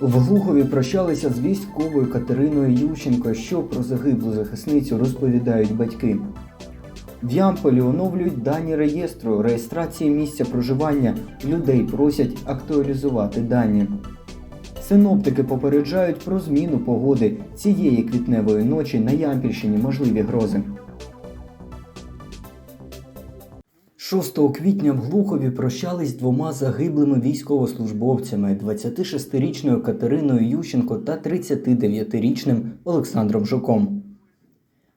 В Глухові прощалися з військовою Катериною Ющенко, що про загиблу захисницю розповідають батьки. В Ямполі оновлюють дані реєстру реєстрації місця проживання. Людей просять актуалізувати дані. Синоптики попереджають про зміну погоди цієї квітневої ночі на Ямпільщині можливі грози. 6 квітня в Глухові прощались двома загиблими військовослужбовцями 26-річною Катериною Ющенко та 39-річним Олександром Жуком.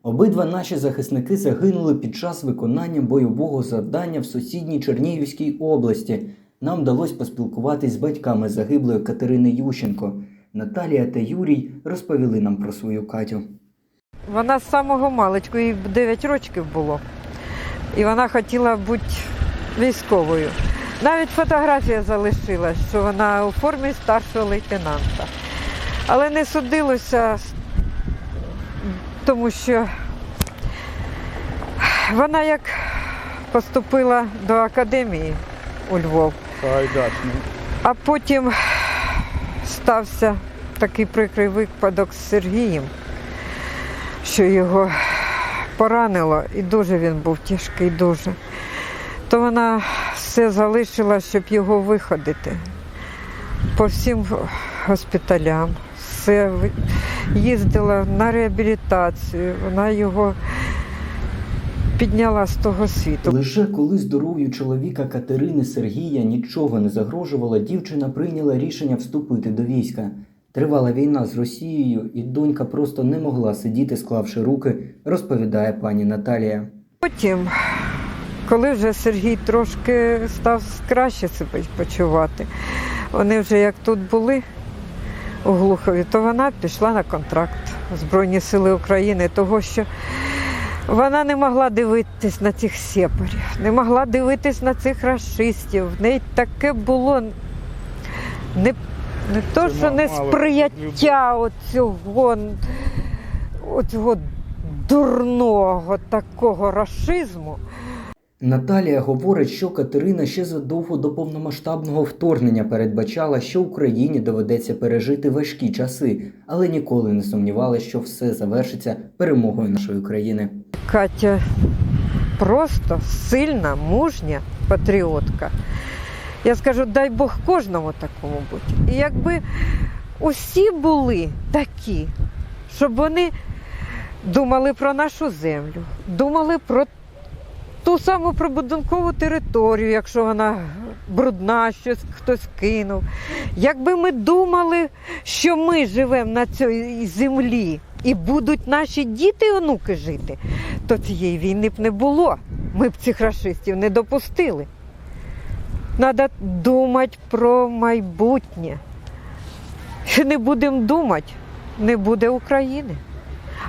Обидва наші захисники загинули під час виконання бойового завдання в сусідній Чернігівській області. Нам вдалося поспілкуватись з батьками загиблої Катерини Ющенко. Наталія та Юрій розповіли нам про свою Катю. Вона з самого маличку, їй 9 років було. І вона хотіла бути військовою. Навіть фотографія залишилась, що вона у формі старшого лейтенанта. Але не судилося, тому що вона як поступила до академії у Львов, а потім стався такий прикрий випадок з Сергієм, що його поранило, і дуже він був тяжкий, дуже. То вона все залишила, щоб його виходити по всім госпіталям. Все їздила на реабілітацію, вона його підняла з того світу. Лише коли здоров'ю чоловіка Катерини Сергія нічого не загрожувало, дівчина прийняла рішення вступити до війська. Тривала війна з Росією, і донька просто не могла сидіти, склавши руки, розповідає пані Наталія. Потім, коли вже Сергій трошки став краще себе почувати, вони вже як тут були у Глухові, то вона пішла на контракт Збройні Сили України, того що вона не могла дивитись на цих сепарів, не могла дивитись на цих расистів. В неї таке було не, не то, що не сприяття оцього, оцього дурного такого расизму. Наталія говорить, що Катерина ще задовго до повномасштабного вторгнення передбачала, що Україні доведеться пережити важкі часи, але ніколи не сумнівалася, що все завершиться перемогою нашої країни. Катя просто сильна, мужня патріотка. Я скажу, дай Бог кожному такому бути. І якби усі були такі, щоб вони думали про нашу землю, думали про ту саму прибудинкову територію, якщо вона брудна, щось хтось кинув. Якби ми думали, що ми живемо на цій землі і будуть наші діти і онуки жити, то цієї війни б не було. Ми б цих расистів не допустили. Треба думати про майбутнє. Не будемо думати, не буде України.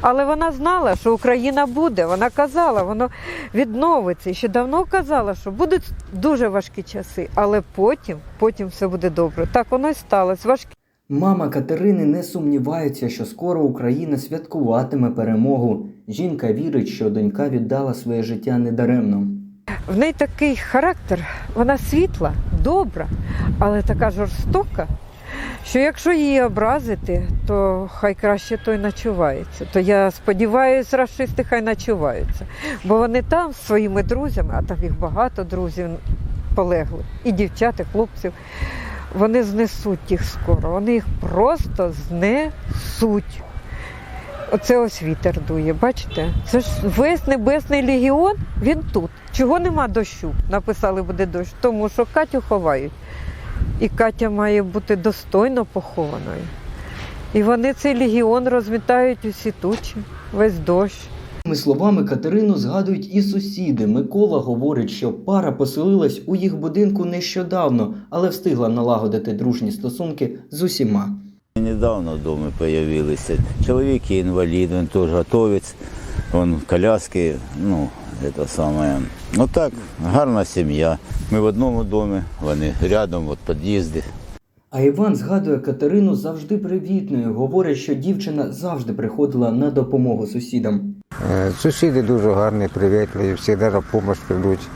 Але вона знала, що Україна буде. Вона казала, воно відновиться. І ще давно казала, що будуть дуже важкі часи, але потім, потім все буде добре. Так воно і сталося. Важкі Мама Катерини не сумнівається, що скоро Україна святкуватиме перемогу. Жінка вірить, що донька віддала своє життя недаремно. В неї такий характер, вона світла, добра, але така жорстока, що якщо її образити, то хай краще той ночувається. То я сподіваюся, расисти хай ночуваються. Бо вони там зі своїми друзями, а там їх багато друзів полегли, і дівчат, і хлопців. Вони знесуть їх скоро, вони їх просто знесуть. Оце ось вітер дує, бачите? Це ж весь небесний легіон, він тут. Чого нема дощу? Написали буде дощ, тому що Катю ховають. І Катя має бути достойно похованою. І вони цей легіон розмітають усі тучі, весь дощ. Тими словами Катерину згадують і сусіди. Микола говорить, що пара поселилась у їх будинку нещодавно, але встигла налагодити дружні стосунки з усіма. Недавно в домі з'явилися. Чоловік є інвалід, він теж готовець, він в коляски, ну, це саме. Ну так, гарна сім'я. Ми в одному домі, вони рядом, от під'їзди. А Іван згадує Катерину завжди привітною. Говорить, що дівчина завжди приходила на допомогу сусідам. Е, Сусіди дуже гарні, привітливі, завжди на допомогу прийдуть.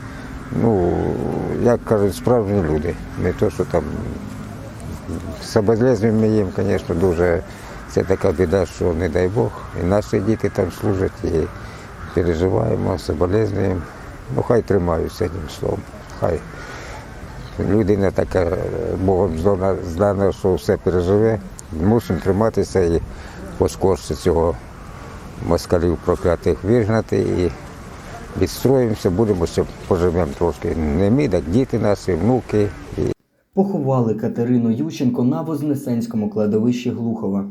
Ну, як кажуть, справжні люди. Не то, що там Соболезнуємо їм, звісно, дуже це така біда, що не дай Бог. І наші діти там служать, і переживаємо, соболезнуємо. Ну, хай тримаються одним словом. Хай. Людина така Богом здана, що все переживе. Мусимо триматися і поскорше цього москалів проклятих вигнати і відстроїмося, будемо ще поживемо трошки. Не ми, так діти наші, внуки. І Поховали Катерину Ющенко на Вознесенському кладовищі Глухова.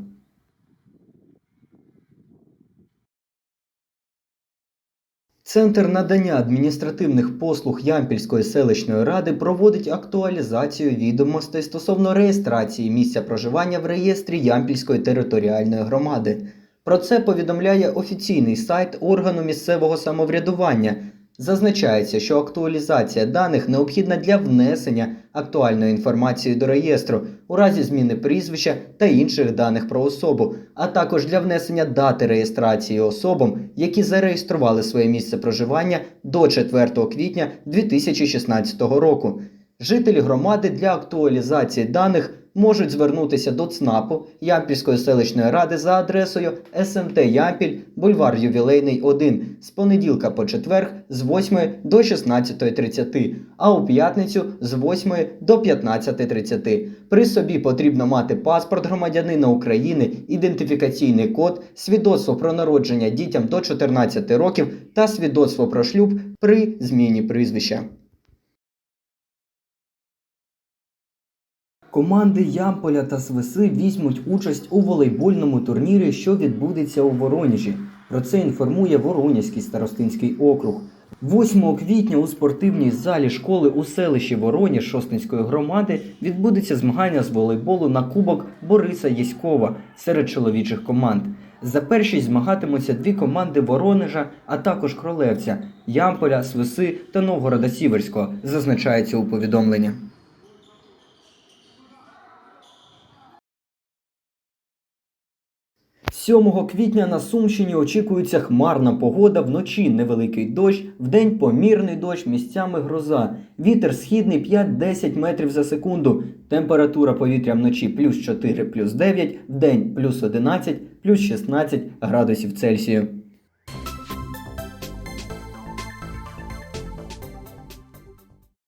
Центр надання адміністративних послуг Ямпільської селищної ради проводить актуалізацію відомостей стосовно реєстрації місця проживання в реєстрі Ямпільської територіальної громади. Про це повідомляє офіційний сайт органу місцевого самоврядування. Зазначається, що актуалізація даних необхідна для внесення актуальної інформації до реєстру у разі зміни прізвища та інших даних про особу, а також для внесення дати реєстрації особам, які зареєстрували своє місце проживання до 4 квітня 2016 року. Жителі громади для актуалізації даних можуть звернутися до ЦНАПу Ямпільської селищної ради за адресою СМТ Ямпіль, бульвар Ювілейний 1 з понеділка по четверг з 8 до 16.30, а у п'ятницю з 8 до 15.30. При собі потрібно мати паспорт громадянина України, ідентифікаційний код, свідоцтво про народження дітям до 14 років та свідоцтво про шлюб при зміні прізвища. Команди Ямполя та Свиси візьмуть участь у волейбольному турнірі, що відбудеться у Вороніжі. Про це інформує Воронязький старостинський округ. 8 квітня у спортивній залі школи у селищі Вороніж Шостинської громади відбудеться змагання з волейболу на кубок Бориса Єськова серед чоловічих команд. За першість змагатимуться дві команди Воронежа, а також Кролевця, Ямполя, Свиси та Новгорода Сіверського, зазначається у повідомленні. 7 квітня на Сумщині очікується хмарна погода, вночі невеликий дощ, вдень помірний дощ, місцями гроза. Вітер східний 5-10 метрів за секунду. Температура повітря вночі плюс 4, плюс 9, вдень плюс 11, плюс 16 градусів Цельсію.